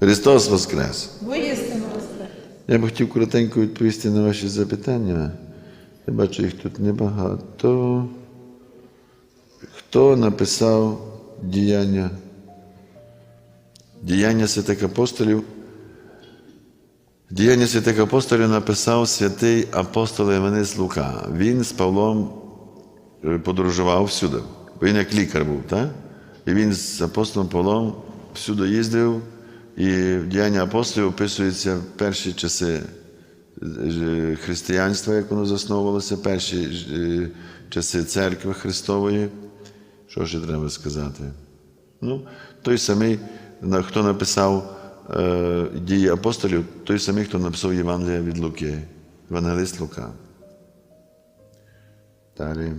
Христос Воскрес! Воістину воскрес. Я б хотів коротенько відповісти на ваші запитання. Я бачу, їх тут небагато. Хто написав діяння? Діяння святих апостолів. Діяння святих апостолів написав святий апостол Іванець Лука. Він з Павлом е, подорожував всюди. Він як лікар був, так? І він з апостолом Павлом всюди їздив, і в діяння апостолів описуються перші часи е, християнства, як воно засновувалося, перші е, часи церкви Христової. Що ще треба сказати? Ну, той самий, хто написав е, дії апостолів, той самий, хто написав Євангелія від Луки, Євангелист Лука. Далі.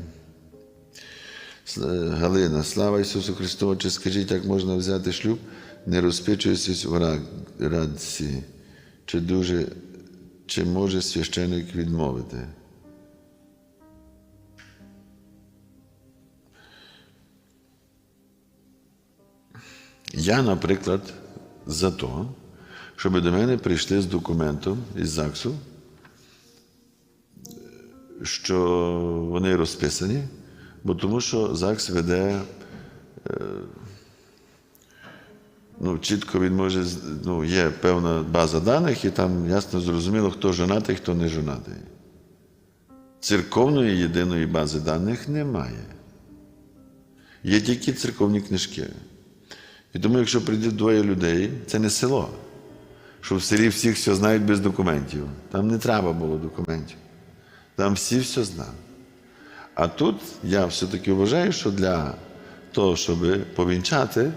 Галина, слава Ісусу Христу, чи скажіть, як можна взяти шлюб, не розпичуючись у радці? Чи дуже, чи може священик відмовити? Я, наприклад, за то, щоб до мене прийшли з документом із ЗАГСу, що вони розписані, бо тому що ЗАГС веде. Ну, чітко він може, ну, є певна база даних, і там ясно зрозуміло, хто женатий, хто не женатий. Церковної єдиної бази даних немає. Є тільки церковні книжки. І тому, якщо прийдуть двоє людей, це не село. Що в селі всіх все знають без документів. Там не треба було документів. Там всі все знають. А тут я все-таки вважаю, що для того, щоб повінчати,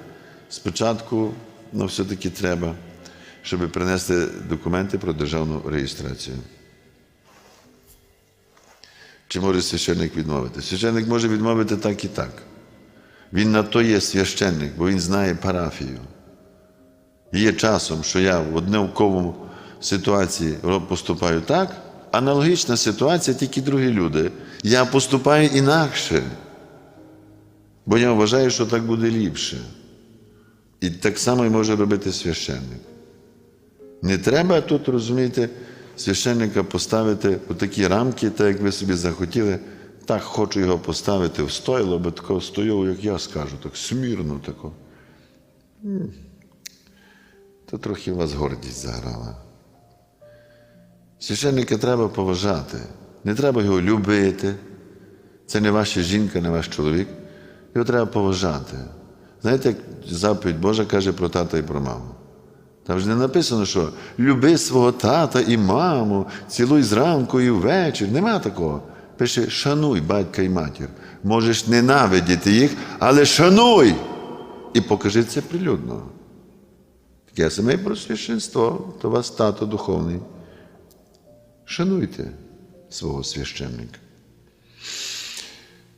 спочатку ну, все-таки треба, щоб принести документи про державну реєстрацію. Чи може священник відмовити? Священник може відмовити так і так. Він на то є священник, бо він знає парафію. Є часом, що я в однаковому ситуації поступаю так, аналогічна ситуація, тільки другі люди. Я поступаю інакше, бо я вважаю, що так буде ліпше. І так само і може робити священник. Не треба тут, розумієте, священника поставити у такі рамки, так як ви собі захотіли. Так хочу його поставити в стойло, бо такого стою, як я скажу, так смірно тако. То трохи у вас гордість заграла. Священника треба поважати. Не треба його любити. Це не ваша жінка, не ваш чоловік. Його треба поважати. Знаєте, як заповідь Божа каже про тата і про маму. Там ж не написано, що люби свого тата і маму, цілуй зранку і ввечір. Нема такого. Пише, шануй батька і матір. Можеш ненавидіти їх, але шануй! І покажи це прилюдно. Таке саме і про священство, то вас тато духовний. Шануйте свого священника.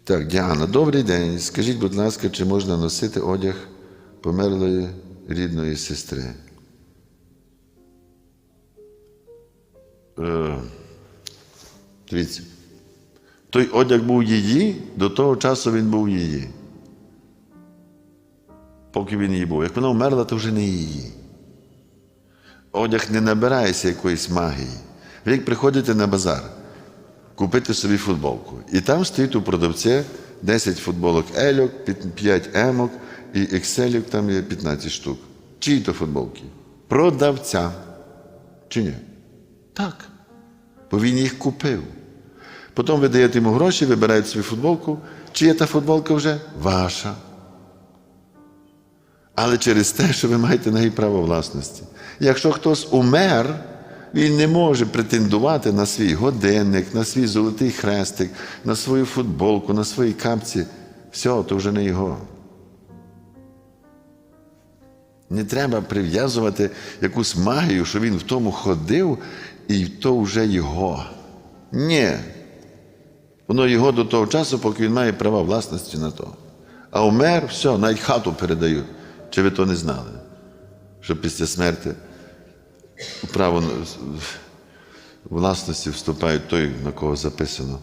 Так, Діана, добрий день. Скажіть, будь ласка, чи можна носити одяг померлої рідної сестри? Е, дивіться, той одяг був її, до того часу він був її. Поки він її був. Як вона вмерла, то вже не її. Одяг не набирається якоїсь магії. Ви як приходите на базар, купити собі футболку. І там стоїть у продавця 10 футболок Ельок, 5 емок і Екселік, там є 15 штук. Чиї то футболки? Продавця. Чи ні? Так. Бо він їх купив. Потім ви даєте йому гроші, вибираєте свою футболку. Чия та футболка вже? Ваша. Але через те, що ви маєте на неї право власності. Якщо хтось умер, він не може претендувати на свій годинник, на свій золотий хрестик, на свою футболку, на свої капці. Все, то вже не його. Не треба прив'язувати якусь магію, що він в тому ходив, і то вже його. Ні. Воно його до того часу, поки він має права власності на то. А умер, все, навіть хату передають. Чи ви то не знали? Що після смерті право власності вступають той, на кого записано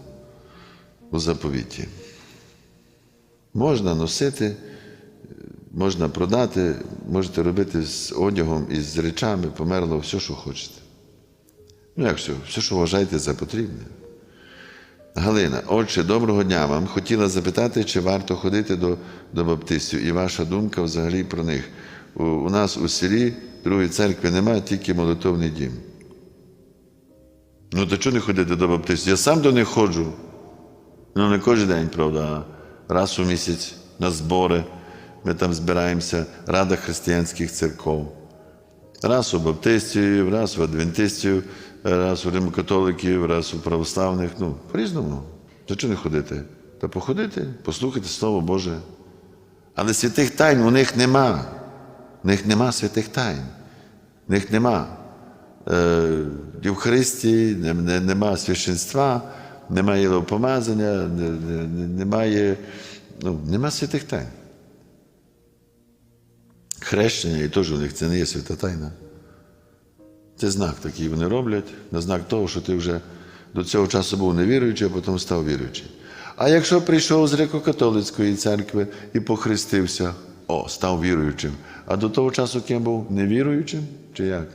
у заповіті. Можна носити можна продати, можете робити з одягом і з речами, померло все, що хочете. Ну, як все, все, що вважаєте за потрібне. Галина, отче, доброго дня вам. Хотіла запитати, чи варто ходити до, до баптистів, і ваша думка взагалі про них. У, нас у селі другої церкви немає, тільки молитовний дім. Ну, то чого не ходити до баптистів? Я сам до них ходжу. Ну, не кожен день, правда, а раз у місяць на збори. Ми там збираємося, Рада християнських церков. Раз у баптистів, раз у адвентистів, раз у римокатоликів, раз у православних. Ну, по-різному. То чого не ходити? Та походити, послухати Слово Боже. Але святих тайн у них нема. У них нема святих тайн. У них нема е, Євхаристії, не- не- нема священства, немає єлопомазання, не- не- не- немає, ну, нема святих тайн. Хрещення і теж у них це не є свята тайна. Це знак такий вони роблять, на знак того, що ти вже до цього часу був невіруючий, а потім став віруючий. А якщо прийшов з греко-католицької церкви і похрестився, о, став віруючим. А до того часу ким був невіруючим? Чи як?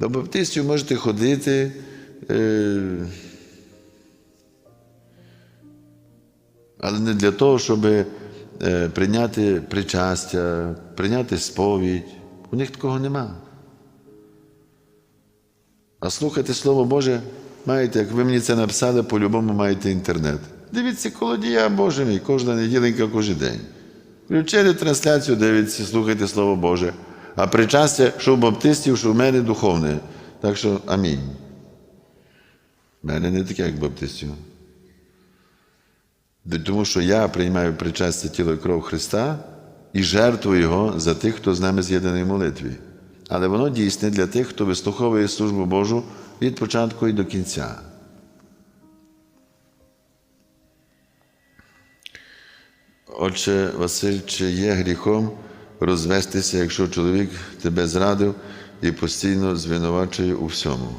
До баптистів можете ходити. Е... Але не для того, щоб прийняти причастя, прийняти сповідь. У них такого нема. А слухати Слово Боже маєте, як ви мені це написали, по-любому маєте інтернет. Дивіться колодія Боже мій, кожна неділенька, кожен день. Включили трансляцію, дивіться, слухайте Слово Боже. А причастя, що в баптистів, що в мене духовне. Так що амінь. В мене не таке, як баптистів. Тому що я приймаю причастя тіло і кров Христа і жертвую Його за тих, хто з нами з'єднаний в молитві. Але воно дійсне для тих, хто вислуховує службу Божу від початку і до кінця. Отче Василь, чи є гріхом розвестися, якщо чоловік тебе зрадив і постійно звинувачує у всьому?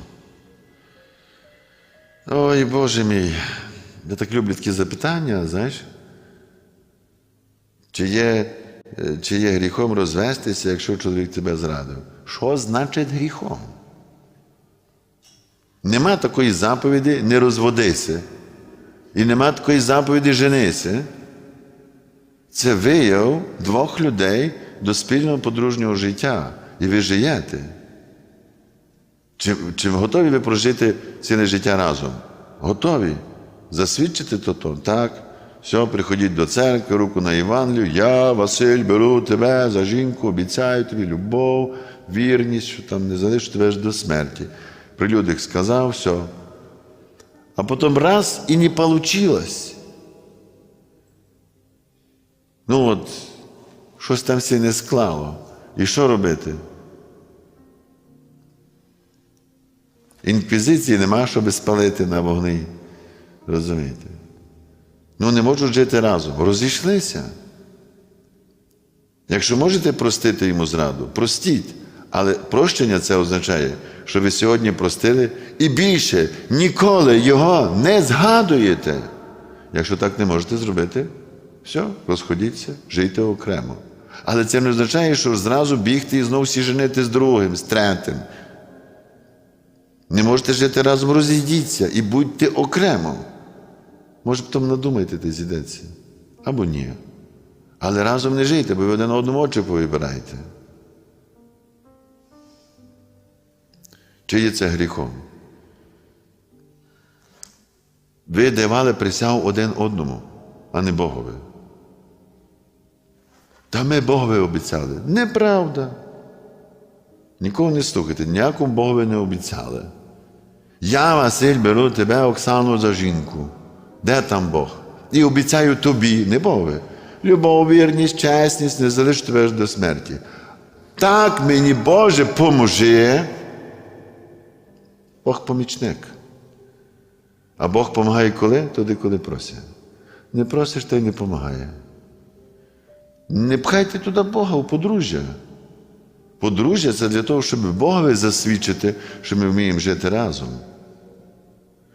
Ой, Боже мій, я так люблю такі запитання, знаєш? Чи є, чи є гріхом розвестися, якщо чоловік тебе зрадив? Що значить гріхом? Нема такої заповіді не розводися. І нема такої заповіді женися. Це вияв двох людей до спільного подружнього життя. І ви живете. Чи, чи готові ви прожити ціле життя разом? Готові? Засвідчити то то? Так. Все, приходіть до церкви, руку на Євангелію. Я, Василь, беру тебе за жінку, обіцяю тобі любов, вірність, що там не залишу тебе аж до смерті. При людях сказав, все. А потім раз і не получилось. Ну от, щось там все не склало. І що робити? Інквізиції нема, щоб спалити на вогні. Розумієте? Ну, не можуть жити разом. Розійшлися. Якщо можете простити йому зраду, простіть. Але прощення це означає, що ви сьогодні простили і більше ніколи його не згадуєте. Якщо так не можете зробити, все, розходіться, жийте окремо. Але це не означає, що зразу бігти і знову всі женити з другим, з третім. Не можете жити разом, розійдіться і будьте окремо. Може, потім надумайте, де зійдеться. Або ні. Але разом не жийте, бо ви один одному очі повибираєте. Чи є це гріхом? Ви давали присягу один одному, а не Богові. Та ми Богові обіцяли. Неправда. Нікого не слухайте, ніякому Богові не обіцяли. Я, Василь, беру тебе, Оксану, за жінку. Де там Бог? І обіцяю тобі, не Богові. Любов, вірність, чесність, не залишу тебе до смерті. Так мені, Боже, поможи. Бог помічник. А Бог допомагає коли? Тоді, коли просить. Не просиш, то й не допомагає. Не пхайте туди Бога у подружжя. Подружжя це для того, щоб Богові засвідчити, що ми вміємо жити разом,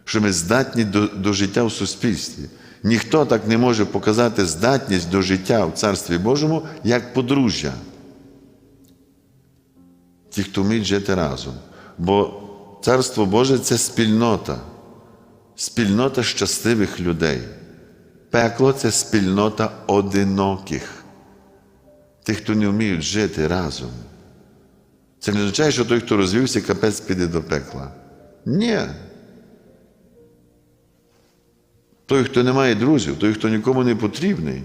що ми здатні до, до життя в суспільстві. Ніхто так не може показати здатність до життя в Царстві Божому, як подружжя. Ті, хто вміють жити разом. Бо Царство Боже це спільнота, спільнота щасливих людей. Пекло це спільнота одиноких, тих, хто не вміють жити разом. Це не означає, що той, хто розвівся, капець піде до пекла. Ні. Той, хто не має друзів, той, хто нікому не потрібний,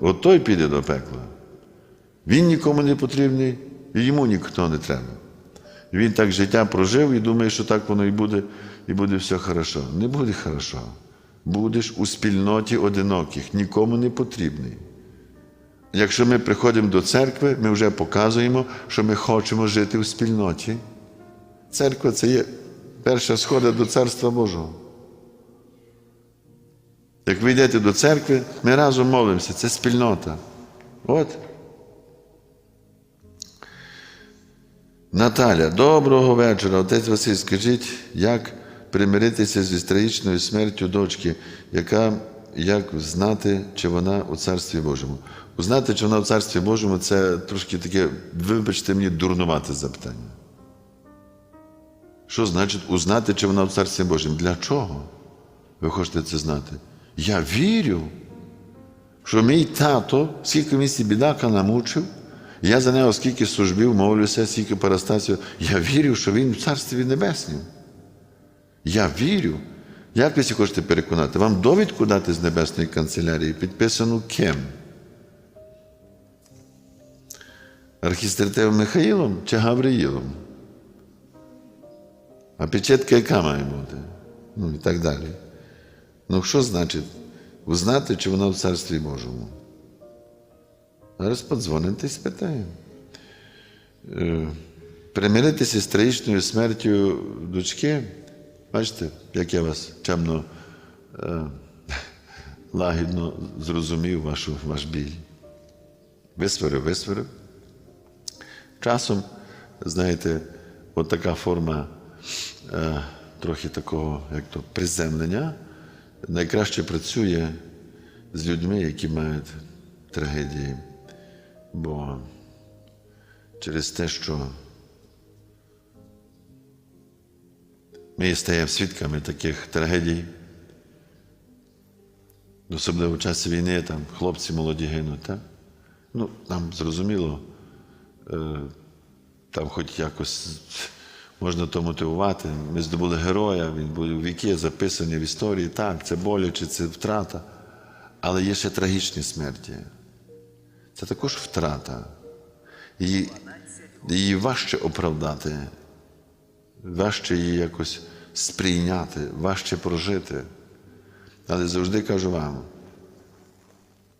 от той піде до пекла. Він нікому не потрібний, і йому ніхто не треба. Він так життя прожив і думає, що так воно і буде, і буде все хорошо. Не буде хорошо. Будеш у спільноті одиноких, нікому не потрібний. Якщо ми приходимо до церкви, ми вже показуємо, що ми хочемо жити у спільноті. Церква це є перша схода до Царства Божого. Як ви йдете до церкви, ми разом молимося, це спільнота. От. Наталя, доброго вечора. Отець Василь, скажіть, як примиритися зі трагічною смертю дочки, яка як знати, чи вона у Царстві Божому? Узнати, чи вона у Царстві Божому, це трошки таке, вибачте мені, дурнувате запитання. Що значить узнати, чи вона у Царстві Божому? Для чого? Ви хочете це знати? Я вірю, що мій тато, скільки місці бідака намучив, я за нього скільки службів, молюся, скільки парастасів. Я вірю, що він в Царстві Небесному. Я вірю. Як ви всі хочете переконати? Вам довідку дати з Небесної канцелярії, підписану ким? Архістратевом Михаїлом чи Гавриїлом? А печетка яка має бути? Ну і так далі. Ну, що значить узнати, чи вона в Царстві Божому? Зараз подзвоните і спитаємо. Е, Примиритися з трагічною смертю дочки. Бачите, як я вас чемно, е, лагідно зрозумів вашу, ваш біль. Висварив, висварив. Часом, знаєте, от така форма е, трохи такого, як то, приземлення, найкраще працює з людьми, які мають трагедії. Бо через те, що ми стаємо свідками таких трагедій, особливо в часі війни, там хлопці молоді гинуть, так? Ну, нам зрозуміло, е, там хоч якось можна то мотивувати. Ми здобули героя, він був віки записаний в історії. Так, це боляче, це втрата. Але є ще трагічні смерті. Це також втрата. Її, її важче оправдати, важче її якось сприйняти, важче прожити. Але завжди кажу вам,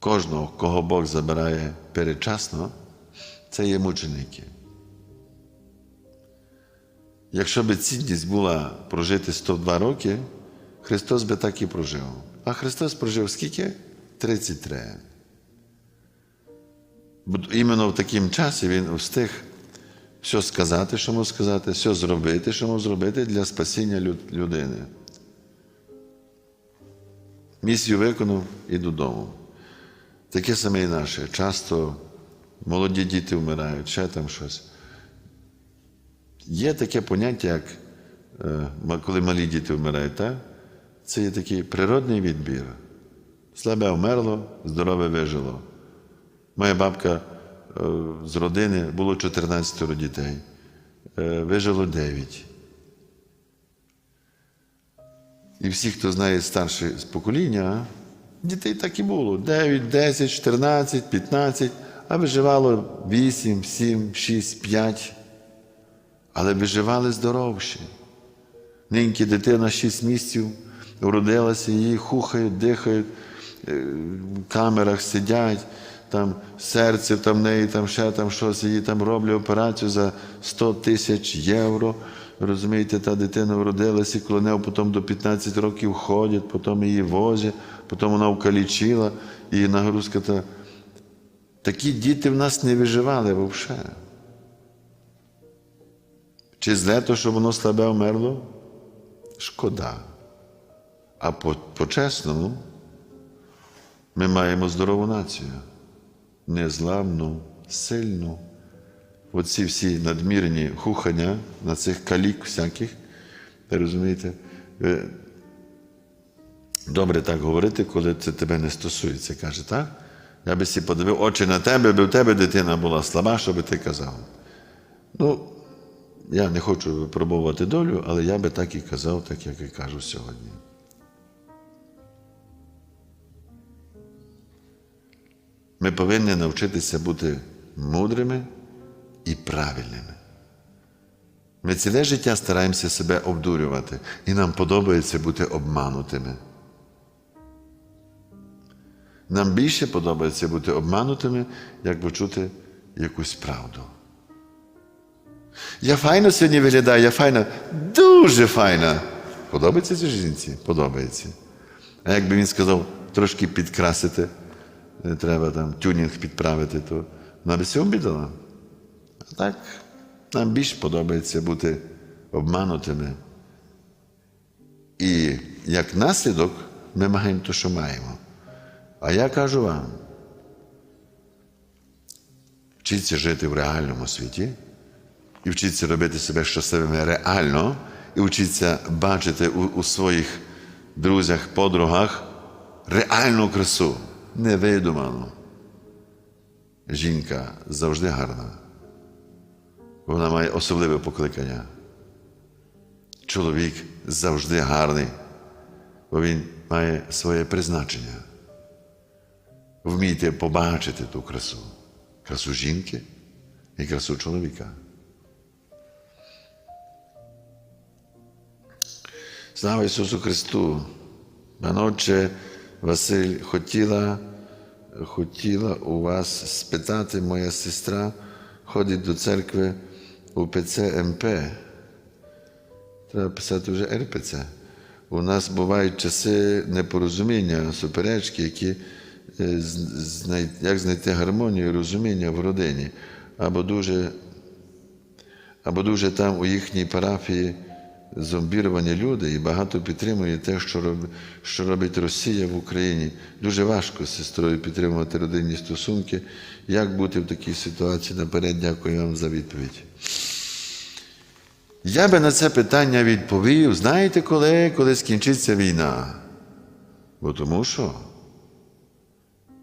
кожного, кого Бог забирає передчасно, це є мученики. Якщо б цінність була прожити 102 роки, Христос би так і прожив. А Христос прожив скільки? 33. Іменно в таким часі Він встиг все сказати, що мав сказати, все зробити, що мав зробити для спасіння люд- людини. Місію виконав і додому. Таке саме і наше. Часто молоді діти вмирають, ще там щось. Є таке поняття, як е, коли малі діти вмирають, так? це є такий природний відбір. Слабе вмерло, здорове вижило. Моя бабка з родини було 14 дітей, е, вижило 9. І всі, хто знає старше з покоління, дітей так і було: 9, 10, 14, 15, а виживало 8, 7, 6, 5. Але виживали здоровші. Ниньки дитина 6 місяців уродилася, її хухають, дихають, е, в камерах сидять, там серце там неї, там ще там щось, її там роблять операцію за 100 тисяч євро. Розумієте, та дитина вродилася, коли неї потім до 15 років ходять, потім її возять, потім вона вкалічила, і нагрузка та. Такі діти в нас не виживали взагалі. Чи зле то, що воно слабе вмерло? Шкода. А по- по-чесному ми маємо здорову націю, незламну, сильну. Оці всі надмірні хухання на цих калік всяких, розумієте, добре так говорити, коли це тебе не стосується. Каже, так? Я би сі подивив очі на тебе, би в тебе дитина була слаба, що би ти казав. Ну, я не хочу випробовувати долю, але я би так і казав, так як і кажу сьогодні. Ми повинні навчитися бути мудрими і правильними. Ми ціле життя стараємося себе обдурювати, і нам подобається бути обманутими. Нам більше подобається бути обманутими, як почути якусь правду. Я файно сьогодні виглядаю, я файна, дуже файна. Подобається цій жінці? Подобається. А якби він сказав трошки підкрасити, треба там тюнінг підправити, то вона би все обідала. А так, нам більш подобається бути обманутими. І як наслідок ми маємо те, що маємо. А я кажу вам, вчіться жити в реальному світі, і вчіться робити себе щасливими реально, і вчіться бачити у, у своїх друзях, подругах реальну красу, невидуману. Жінка завжди гарна. Вона має особливе покликання. Чоловік завжди гарний, бо він має своє призначення. Вмійте побачити ту красу, красу жінки і красу чоловіка. Слава Ісусу Христу! Паноче Василь, хотіла, хотіла у вас спитати, моя сестра ходить до церкви УПЦ МП. Треба писати вже РПЦ. У нас бувають часи непорозуміння, суперечки, які е, як знайти гармонію і розуміння в родині, або дуже або дуже там у їхній парафії зомбіровані люди і багато підтримує те, що, роб, що робить Росія в Україні. Дуже важко з сестрою підтримувати родинні стосунки. Як бути в такій ситуації? Наперед дякую вам за відповідь. Я би на це питання відповів, знаєте коли, коли скінчиться війна? Бо тому що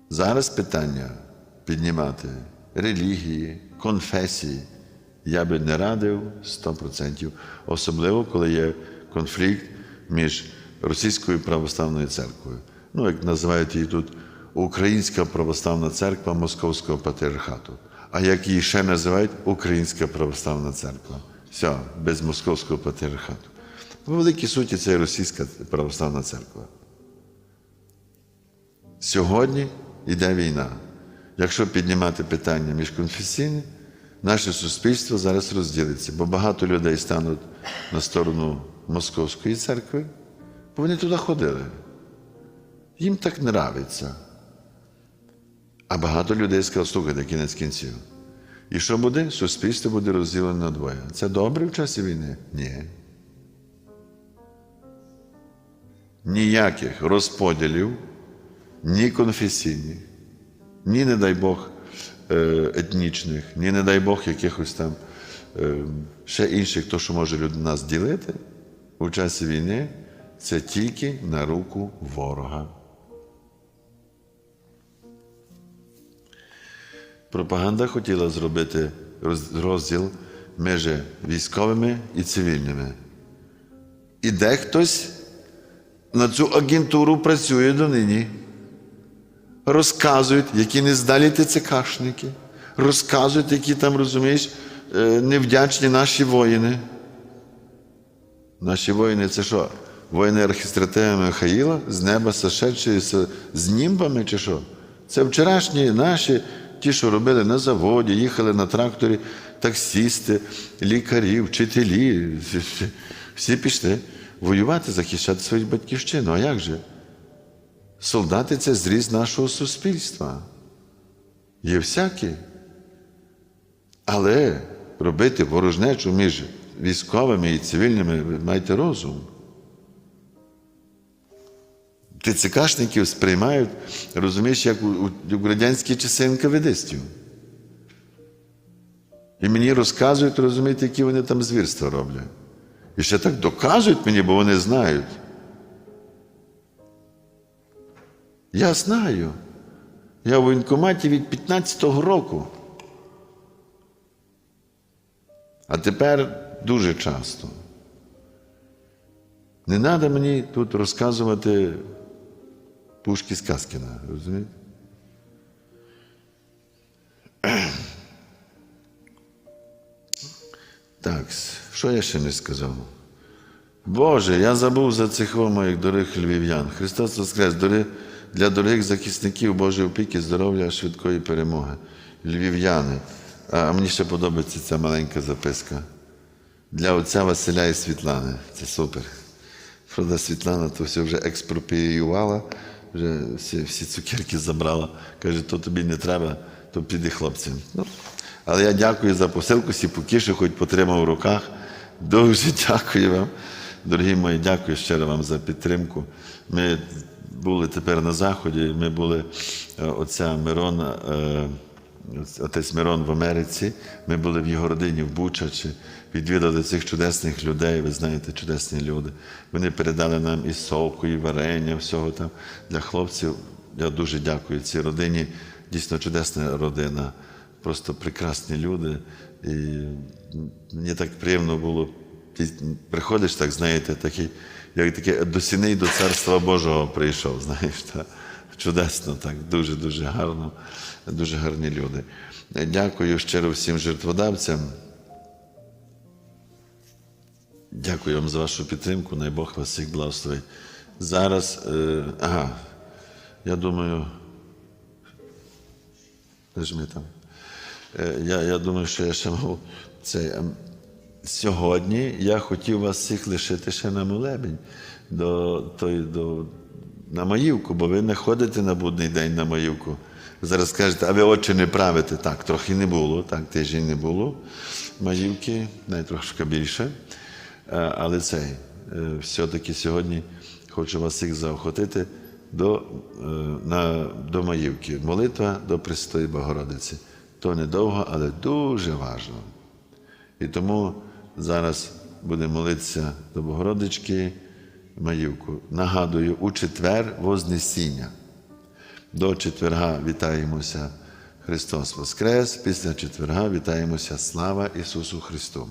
зараз питання піднімати релігії, конфесії я би не радив 100%, особливо коли є конфлікт між Російською православною церквою. Ну, як називають її тут Українська православна церква Московського патріархату. А як її ще називають Українська православна церква. Все, без Московського патріархату. В великій суті це Російська православна церква. Сьогодні йде війна. Якщо піднімати питання міжконфесійне, наше суспільство зараз розділиться, бо багато людей стануть на сторону Московської церкви, бо вони туди ходили. Їм так нравиться. А багато людей сказали, слухайте, кінець кінців. І що буде? Суспільство буде розділене на двоє. Це добре в часі війни? Ні. Ніяких розподілів, ні конфесійних, ні, не дай Бог, етнічних, ні, не дай Бог, якихось там е, ще інших, то, що може люд- нас ділити у часі війни, це тільки на руку ворога. Пропаганда хотіла зробити розділ між військовими і цивільними. І дехтось на цю агентуру працює донині. Розказують, які нездалі ТЦКшники, розказують, які там, розумієш, е, невдячні наші воїни. Наші воїни це що? Воїни архістратея Михаїла з неба сошедші з німбами чи що? Це вчорашні наші, ті, що робили на заводі, їхали на тракторі, таксісти, лікарі, вчителі. Всі пішли воювати, захищати свою батьківщину. А як же? Солдати це зріз нашого суспільства. Є всякі. Але робити ворожнечу між військовими і цивільними, ви маєте розум. ТЦКшників сприймають, розумієш, як у, у, у радянські часи НКВДстів. І мені розказують, розумієте, які вони там звірства роблять. І ще так доказують мені, бо вони знають. Я знаю. Я в воєнкоматі від 15-го року. А тепер дуже часто. Не треба мені тут розказувати пушки з Каскіна, розумієте? Так, що я ще не сказав? Боже, я забув за цих моїх дорогих львів'ян. Христос Воскрес, дорогі, для дорогих захисників Божої опіки, здоров'я, швидкої перемоги. Львів'яни. А мені ще подобається ця маленька записка. Для отця Василя і Світлани. Це супер. Правда, Світлана то все вже експропіювала, вже всі, всі цукерки забрала. Каже, то тобі не треба, то піди хлопцям. Ну, але я дякую за посилку, сі поки що хоч потримав в руках. Дуже дякую вам. Дорогі мої, дякую щиро вам за підтримку. Ми були тепер на Заході, ми були е, отця Мирона. е, Отець Мирон в Америці. Ми були в його родині в Бучачі, відвідали цих чудесних людей. Ви знаєте, чудесні люди. Вони передали нам і солку, і варення, всього там для хлопців. Я дуже дякую цій родині. Дійсно чудесна родина, просто прекрасні люди. І мені так приємно було. Ти приходиш, так знаєте, такий, як таке до сіней до царства Божого прийшов, знаєш. Так? Чудесно, так, дуже-дуже гарно, дуже гарні люди. Дякую щиро всім жертводавцям. Дякую вам за вашу підтримку. Най Бог вас всіх благословить. Зараз, е, ага, я думаю, де ж ми там? Е, я, я думаю, що я ще мав цей. Сьогодні я хотів вас всіх лишити ще на молебень до, той, до, на Маївку, бо ви не ходите на будний день на Маївку. Зараз скажете, а ви очі не правите. Так, трохи не було, так, тиждень не було. Маївки, навіть більше. Е, Але цей, е, все-таки сьогодні хочу вас всіх заохотити до, е, на, до Маївки. Молитва до Престої Богородиці. То недовго, але дуже важливо. І тому зараз будемо молитися до Богородички Маївку. Нагадую, у четвер Вознесіння. До четверга вітаємося Христос Воскрес, після четверга вітаємося Слава Ісусу Христу.